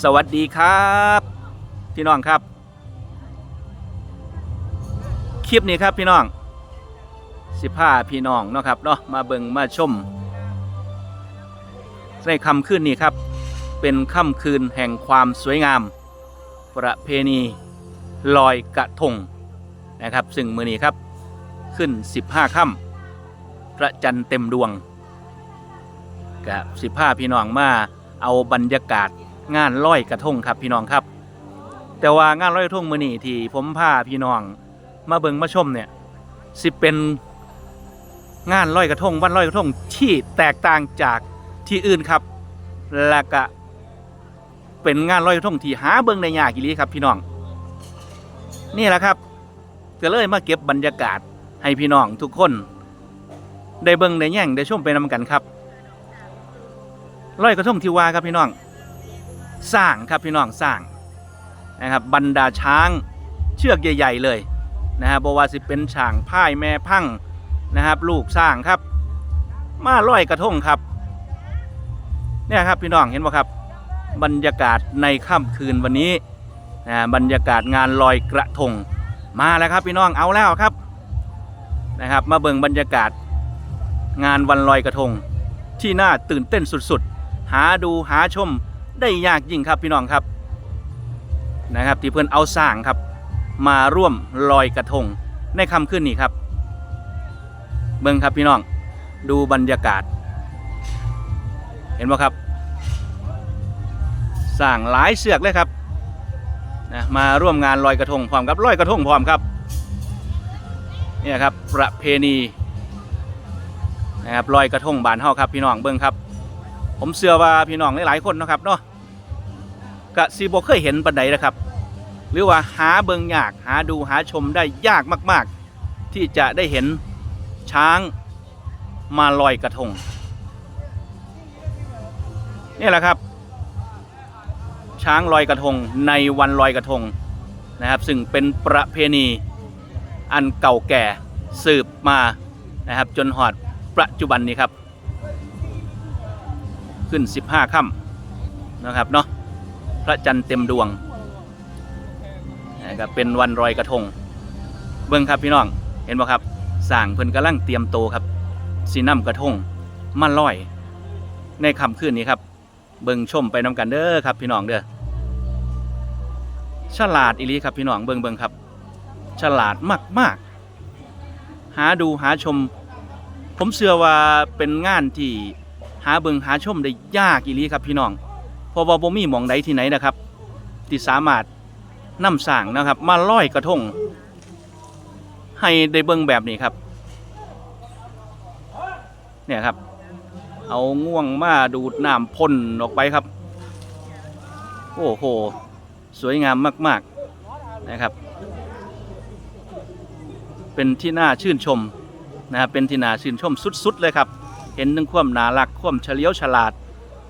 สวัสดีครับพี่น้องครับ คลิปนี้ครับพี่น้องสิผ้าพี่น้องเนาะครับเนาะมาเบิงมาชม ในค่ำคืนนี้ครับ เป็นค่ำคืนแห่งความสวยงาม ประเพณีลอยกระทงนะครับ ซึ่งมือนี้ครับขึ้น 15ค่ำพระจันทร์เต็มดวงกับสิบห้าพี่น้องมาเอาบรรยากาศ งานลอยกระทงครับพี่น้องครับ แต่ว่างานลอยกระทงมือนี่ที่ผมพาพี่น้องมาเบิงมาชมเนี่ยสิเป็นงานลอยกระทงวันลอยกระทงที่แตกต่างจากที่อื่นครับและก็เป็นงานลอยกระทงที่หาเบิงในยากอีหลีครับพี่น้อง นี่แหละครับก็เลยมาเก็บบรรยากาศให้พี่น้องทุกคนได้เบิงได้แย่งได้ชมไปนำกันครับร้อยกระทงที่ว่าครับพี่น้อง สร้างครับพี่น้องสร้างนะครับบรรดาช้างเชือกใหญ่ ๆ เลยนะครับว่าสิเป็นช่างพ่ายแม่พังนะครับ ลูกสร้างครับ มาร้อยกระทงครับเนี่ยครับพี่น้องเห็นไหมครับ บรรยากาศในค่ำคืนวันนี้นะบรรยากาศงานลอยกระทงมาแล้วครับพี่น้องเอาแล้วครับนะครับ มาเบิ่งบรรยากาศงานวันลอยกระทง ที่น่าตื่นเต้นสุดๆ หาดูหาชม ได้ยากยิ่งครับพี่น้องครับนะครับ ที่เพื่อนเอาสร้างครับ มาร่วมลอยกระทงในค่ำคืนนี้ครับ เบิ่งครับพี่น้องดูบรรยากาศ เห็นไหมครับสร้างหลายเสือกเลยครับนะมาร่วมงานลอยกระทงพร้อมกับลอยกระทงพร้อมครับเนี่ยครับประเพณีนะครับลอยกระทงบานเฮาครับพี่น้องเบิ้งครับ ผมเชื่อว่าพี่น้องหลายๆคนนะครับเนาะกะซีโบเคยเห็นปันใดนะครับ หรือว่าหาเบิงยากหาดูหาชมได้ยากมากๆ ที่จะได้เห็นช้างมาลอยกระทงนี่แหละครับ ช้างลอยกระทงในวันลอยกระทงนะครับ ซึ่งเป็นประเพณีอันเก่าแก่สืบมานะครับ จนหอดปัจจุบันนี้ครับ ขึ้น 15ค่ำนะครับเนาะพระจันทร์เต็มดวงนะครับเป็นวันรอยกระทง เบิ้งครับพี่น้องเห็นไหมครับสร้างเพิ่นกำลังเตรียมโตครับสีน้ำกระทงมาลอย ในค่ำคืนนี้ครับ เบิ้งชมไปน้ำกันเด้อครับพี่น้องเด้อฉลาดอีลีครับพี่น้องเบิ้งเบิ้งครับ ฉลาดมากๆหาดูหาชม ผมเชื่อว่าเป็นงานที่ หาเบิงหาชมได้ยากอีหลีครับพี่น้องเพราะว่าบ่มีหมองใดที่ไหนนะครับที่สามารถนำสร้างนะครับ มาลอยกระทงให้ได้เบิงแบบนี้ครับเนี่ยครับ เอาง่วงมาดูดน้ำพ่นออกไปครับ โอ้โห สวยงามมาก ๆนะครับ เป็นที่น่าชื่นชมนะครับเป็นที่น่าชื่นชมสุด ๆ เลยครับ เห็นถึงความน่ารักความเฉลียวฉลาด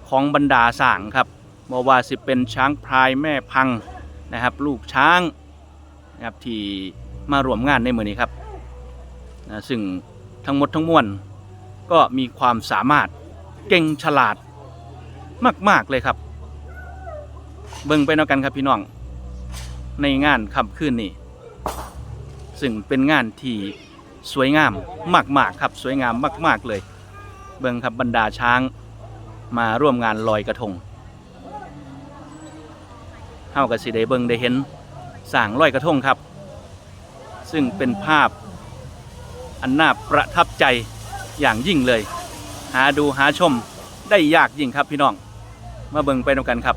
ของบรรดาสางครับบ่ว่าสิเป็นช้างพลายแม่พังนะครับลูกช้างนะครับที่มาร่วมงานในมือนี้ครับนะซึ่งทั้งหมดทั้งมวลก็มีความสามารถเก่งฉลาดมาก ๆ เลยครับ เบิ่งไปนำกันครับพี่น้อง ในงานค่ำคืนนี้ซึ่งเป็นงานที่สวยงามมาก ๆ ครับสวยงามมาก ๆ เลย เบิ่งครับบรรดาช้างมาร่วมงานลอยกระทงเฮากับสิได้เบิ่งได้เห็นสร้างลอยกระทงครับ ซึ่งเป็นภาพอันน่าประทับใจอย่างยิ่งเลย หาดูหาชมได้ยากยิ่งครับพี่น้อง มาเบิ่งไปด้วยกันครับ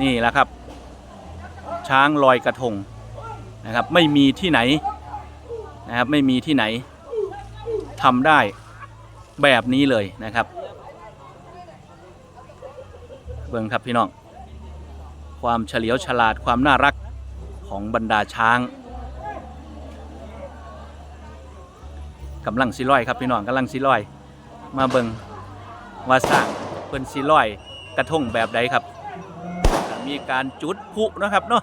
นี่แหละครับ ช้างลอยกระทงนะครับ ไม่มีที่ไหนนะครับไม่มีที่ไหนทำได้ แบบนี้เลยนะครับเบิ่งครับพี่น้อง ความเฉลียวฉลาดความน่ารักของบรรดาช้างกำลังสิร้อยครับพี่น้องกำลังสิร้อย มาเบิ่งว่าสร้างเพิ่นสิร้อยกระทงแบบใดครับ มีการจุดพลุนะครับเนาะ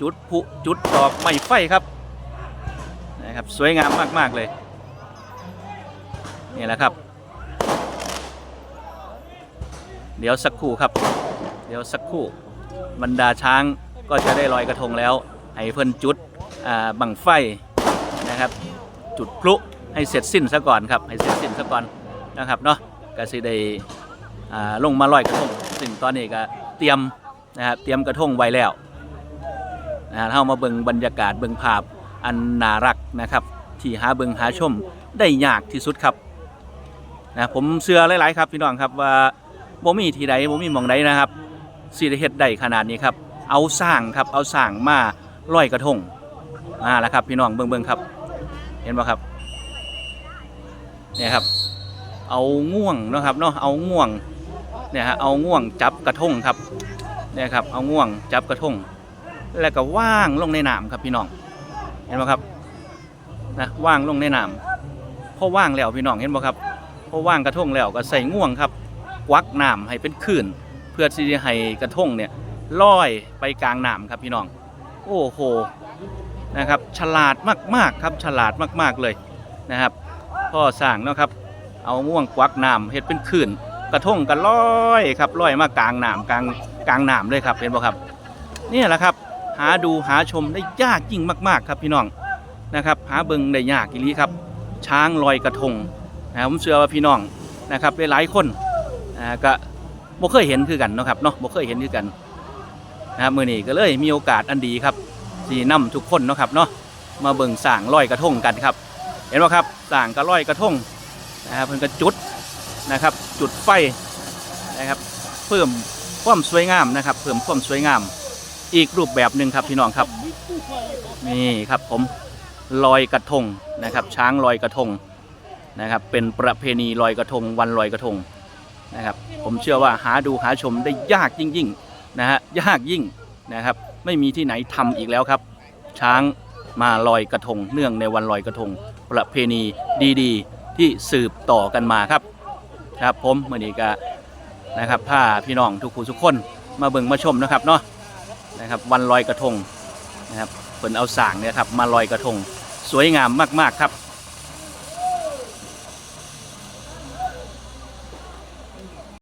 จุดพลุจุดดอกไม้ไฟครับนะครับสวยงามมาก ๆ เลย นี่แหละครับ เดี๋ยวสักครู่ครับ เดี๋ยวสักครู่บรรดาช้างก็จะได้ลอยกระทงแล้ว ให้เพิ่นจุดบังไฟนะครับ จุดพลุให้เสร็จสิ้นซะก่อนครับ ให้เสร็จสิ้นซะก่อนนะครับเนาะก็สิได้ลงมาลอยกระทงซึ่งตอนนี้ก็เตรียมนะครับเตรียมกระทงไว้แล้วนะฮะเรามาเบิ่งบรรยากาศเบิ่งภาพอันน่ารักนะครับ ที่หาเบิ่งหาชมได้ยากที่สุดครับ นะผมเชื่อหลาย ๆ ครับพี่น้องครับว่าบ่มีที่ใดบ่มีหมองใดนะครับสิได้เฮ็ดได้ขนาดนี้ครับเอาสร้างครับเอาสร้างมาลอยกระทงมาแล้วครับ พี่น้องเบิ่งเบิ่งครับ เห็นป่ะครับเนี่ยครับ เอาง่วงนะครับเนาะเอาง่วงเนี่ยฮะเอาง่วงจับกระทงครับเนี่ยครับเอาง่วงจับกระทง แล้วก็ว่างลงในน้ำครับพี่น้อง เห็นป่ะครับนะว่างลงในน้ำพอว่างแล้วพี่น้องเห็นป่ะครับ อว่างกระทงแล้วก็ใส่ง่วงครับควักน้ำให้เป็นคลื่นเพื่อที่จะให้กระทงเนี่ยลอยไปกลางน้ำครับพี่น้อง โอ้โหนะครับฉลาดมากๆครับฉลาดมากๆเลยนะครับ พ่อสร้างเนาะครับเอาม่วงควักน้ำเฮ็ดเป็นขื่นกระทงกันลอยครับลอยมากลางน้ำกลางกลางน้ำเลยครับเห็นบ่ครับนี่แหละครับหาดูหาชมได้ยากยิ่งมาก ๆ ครับพี่น้องนะครับ หาเบิงได้ยากอีหลีครับ ช้างลอยกระทง นะผมเชื่อว่าพี่น้องนะครับหลายๆคนอ่าก็บ่เคยเห็นคือกันเนาะครับเนาะบ่เคยเห็นคือกันนะครับมื้อนี้ก็เลยมีโอกาสอันดีครับสีนำทุกคนเนาะครับเนาะมาเบิ่งสร้างลอยกระทงกันครับ เห็นไหมครับสร้างกระลอยกระทงนะครับเพิ่นก็จุดนะครับ จุดไฟนะครับ เพิ่มความสวยงามนะครับ เพิ่มความสวยงามอีกรูปแบบหนึ่งครับพี่น้องครับนี่ครับผมลอยกระทงนะครับ ช้างลอยกระทง นะครับ เป็นประเพณีลอยกระทงวันลอยกระทงนะครับ ผมเชื่อว่าหาดูหาชมได้ยากยิ่งๆนะฮะยากยิ่งนะครับ ไม่มีที่ไหนทำอีกแล้วครับ ช้างมาลอยกระทง เนื่องในวันลอยกระทง ประเพณีดีๆ ที่สืบต่อกันมาครับ ครับผมเมื่อนี้ก็นะครับพาพี่น้องทุกผู้ทุกคนมาเบิ่งมาชมนะครับเนาะนะครับ วันลอยกระทงนะครับเพิ่นเอาสางเนี่ยครับมาลอยกระทง สวยงามมากๆครับ